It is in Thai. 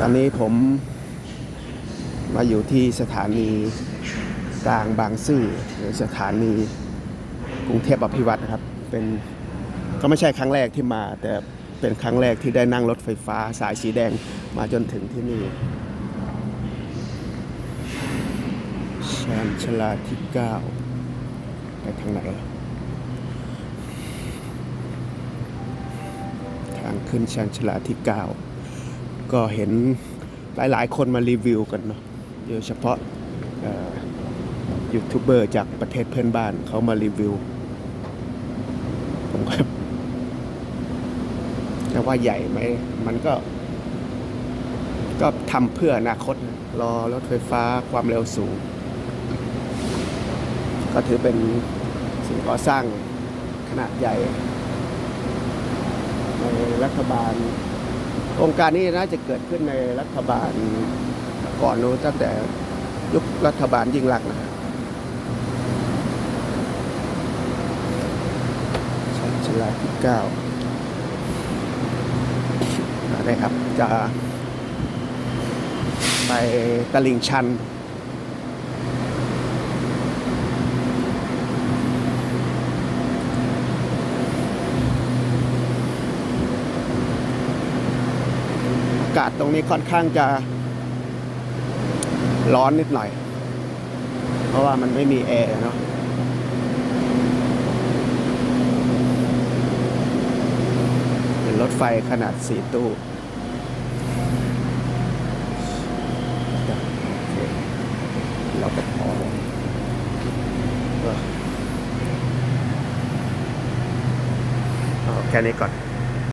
ตอนนี้ผมมาอยู่ที่สถานีกลางบางซื่อหรือสถานีกรุงเทพอภิวัตนะครับ เป็นก็ไม่ใช่ครั้งแรกที่มา แต่เป็นครั้งแรกที่ได้นั่งรถไฟฟ้าสายสีแดงมาจนถึงที่นี่ชานชลาที่ 9 ไปทางไหนทางขึ้นชานชลาที่ 9 ก็เห็นหลายๆ คนมารีวิวกันเนาะโดยเฉพาะยูทูบเบอร์จากประเทศเพื่อนบ้านเขามารีวิวผมก็จะว่าใหญ่ไหมมันก็ ก็ทำเพื่ออนาคต รอรถไฟฟ้าความเร็วสูง ก็ถือเป็นสิ่งก่อสร้างขนาดใหญ่ในรัฐบาล โครงการนี้น่าจะเกิดขึ้นในรัฐบาลก่อนนู้นตั้งแต่ยุครัฐบาลยิ่งรักนะชั้นชลาที่เก้านะครับจะไปตลิ่งชันากาศตรงนี้ค่อนข้างจะร้อนนิดหน่อย เพราะว่ามันไม่มีแอร์เนาะเป็นรถไฟขนาดสี่ตู้เราก็พอแค่นี้ก่อน